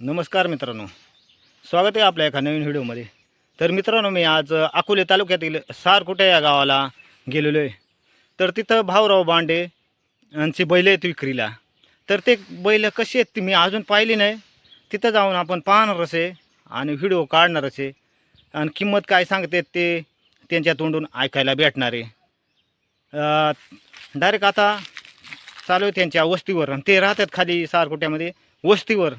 नमस्कार मित्रांनो. स्वागत आहे आपल्या एका नवीन व्हिडिओमध्ये. तर मित्रांनो मी आज अकोले तालुक्यातील सारकुटे या गावाला गेलेलो आहे. तर तिथं भाऊराव बांडे यांची बैल आहेत विक्रीला. तर ते बैल कशी आहेत ती मी अजून पाहिली नाही. तिथं जाऊन आपण पाहणारच आहे आणि व्हिडिओ काढणारच आहे. आणि किंमत काय सांगते ते त्यांच्या तोंडून ऐकायला भेटणार आहे. डायरेक्ट आता चालू आहे त्यांच्या वस्तीवर. आणि ते राहतात खाली सारकुट्यामध्ये. वस्तीवर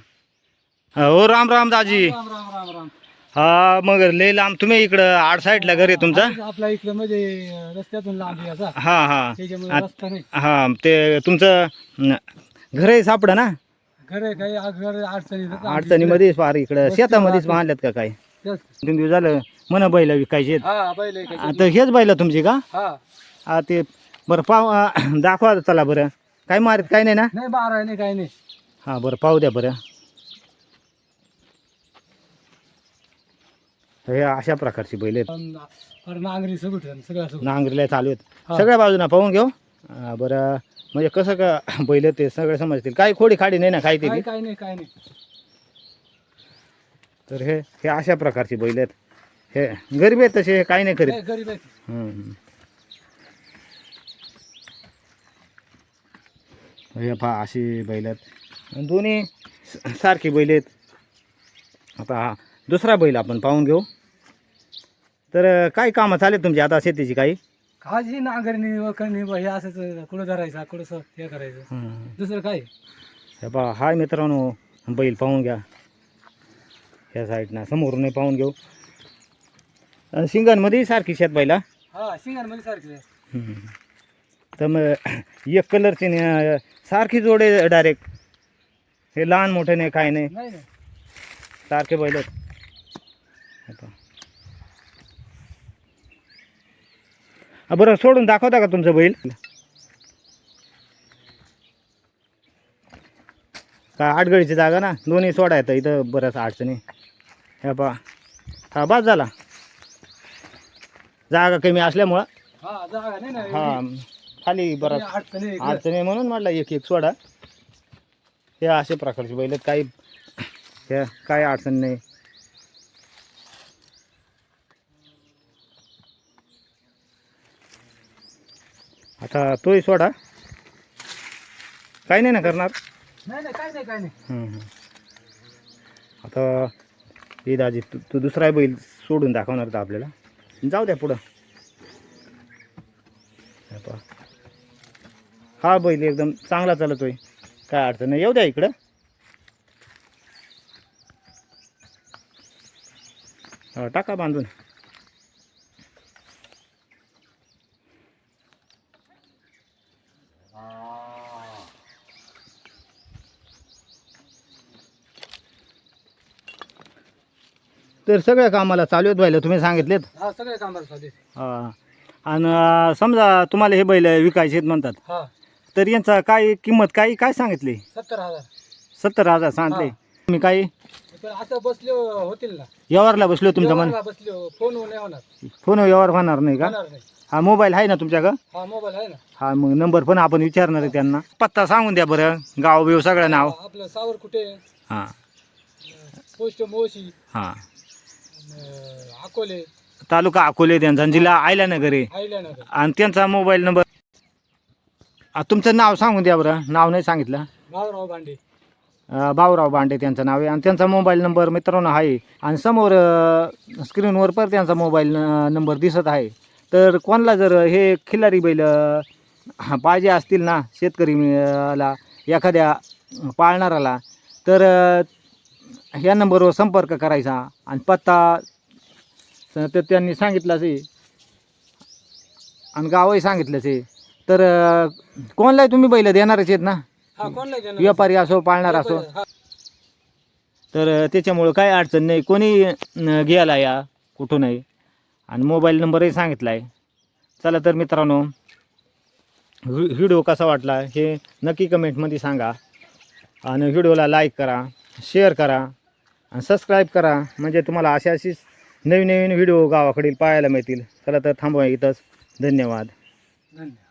हो राम राम दाजी. राम राम राम राम हा मग लय लांब तुम्ही इकडं आड साईडला घर आहे तुमचा? आपल्या इकडे म्हणजे रस्त्यातून लांब याचा हा हा. त्याच्यामुळे आत- रस्ता नाही. हा ते तुमचं न, घर आहे सापडा ना? घर आहे काही घर अडचणी येतात. अडचणीमध्येच फार इकडं. शेतामध्येच. बांधल्यात का काय? तेच. दोन दिवस झालं म्हणा बैल विकायचे हा. आता हेच बैल तुमची का? हा. हा ते बरं पाव दाखवा चला बरं. काय मारित काय नाही ना? नाही बारा आहे नाही काही नाही. हा बरं पाहू द्या बरं. हे अशा प्रकारची बैल आहेत. नांगरी सगळं नांगरीला चालू आहेत. सगळ्या बाजूना पाहून घेऊ. हा, बरं. म्हणजे कसं का बैल ते सगळे समजतील. काही खोडी खाडी नाही ना काही काही ते नाही काही नाही. तर हे हे अशा प्रकारची बैल आहेत. हे गरीब आहेत तसे हे काही नाही करीत. गरीब हम्म. हे पहा अशी बैल आहेत. आणि दोन्ही स- सारखी बैल आहेत. आता हा दुसरा बैल आपण पाहून घेऊ. तर काय कामं चालेल तुमची आता शेतीची काही? काळजी नांगरणी वखरणी हे असंच कुठं धरायचं कुठं स- हे करायचं. हम्म. दुसरं काय? हे पहा हाय मित्रांनो बैल पाहून घ्या. ह्या साईडनं समोरून पाहून घेऊ. आणि शिंगांमध्ये सारखी शेत बैला? हा शिंगांमध्ये सारखं. आहे. हम्म. तर मग एक कलरची न- सारखी जोडे डायरेक्ट हे लहान मोठे नाही काय नाही. नाही नाही. सारखे बैल आहेत. हे बरं सोडून दाखवता का तुमचं बैल? काय आडगळीची जागा ना? दोन्ही सोडा येतं इथं बऱ्याच अडचणी. हे पहा. हा बस झाला. जागा कमी असल्यामुळं. हा जागा नाही ना. एवढी. खाली बराच अडचणी म्हणून म्हटलं एक एक सोडा. हे असे प्रकारचे बैल. काही हे काय अडचण नाही. आता तोही सोडा. काही नाही ना करणार? नाही नाही काही नाही काही नाही. हम्म, हम्म. आता हे दाजी तू तू दुसरा बैल सोडून दाखवणार होता आपल्याला. जाऊ द्या पुढं. हे पहा. हा बैल एकदम चांगला चालतोय. काय अडचण नाही. येऊ द्या इकडं. हा, टाका बांधून. तर सगळ्या कामाला चालू आहेत बैल तुम्ही सांगितलेत? हा सगळे कामाला साधे हा. आणि समजा तुम्हाला हे बैल विकायचे आहेत म्हणतात हा. तर यांचा काय किंमत काय काय सांगितली? सत्तर हजार. सत्तर हजार सांगितले हा. तुम्ही पण बसले होतील ना. व्यवहारला बसलो तुमचा मन? बसले फोन नाही होणार. फोन व्यवहार होणार नाही का? होणार नाही. हा मोबाईल आहे ना तुमच्याकडं हा मोबाईल आहे ना. हा मग नंबर पण आपण विचारणार आहे त्यांना. पत्ता सांगून द्या बरं. गाव बिव सगळं नाव. हा, आपलं सावर कुठे? हां. पोस्ट मोशी. हां. अकोले. तालुका अकोले त्यांचा आणि जिल्हा आयल्यानगर आहे. आयल्यानगर. आणि त्यांचा मोबाईल नंबर आ, तुमचं नाव सांगून द्या बरं. नाव नाही सांगितलं. भाऊराव भांडे. अ, भाऊराव बांडे त्यांचं नाव आहे. आणि त्यांचा मोबाईल नंबर मित्रांनो आहे. आणि समोर अ, स्क्रीनवर पण त्यांचा मोबाईल न- नंबर दिसत आहे. तर कोणाला जर हे खिल्लारी बैल अ, पाहिजे असतील ना शेतकरी अ, ला एखाद्या पाळणाराला तर अ, ह्या नंबरवर संपर्क करायचा. आणि पत्ता तर त्यांनी सांगितलाच आहे. आणि गावही सांगितलंच आहे. तर कोणालाही तुम्ही बैल? देणारच आहेत ना? हा? व्यापारी असो पाळणार असो. तर त्याच्यामुळं काही अडचण नाही. कोणी घ्यायला या कुठूनही आणि मोबाईल नंबरही सांगितला आहे चला तर मित्रांनो व्हि व्हिडिओ कसा वाटला हे नक्की कमेंटमध्ये सांगा. आणि व्हिडिओला लाईक करा शेअर करा. आणि सबस्क्राईब करा. म्हणजे तुम्हाला अशा अशीच नवीन नवीन व्हिडिओ गावाकडील पाहायला मिळतील. चला तर थांबवा इथंच. धन्यवाद. धन्यवाद.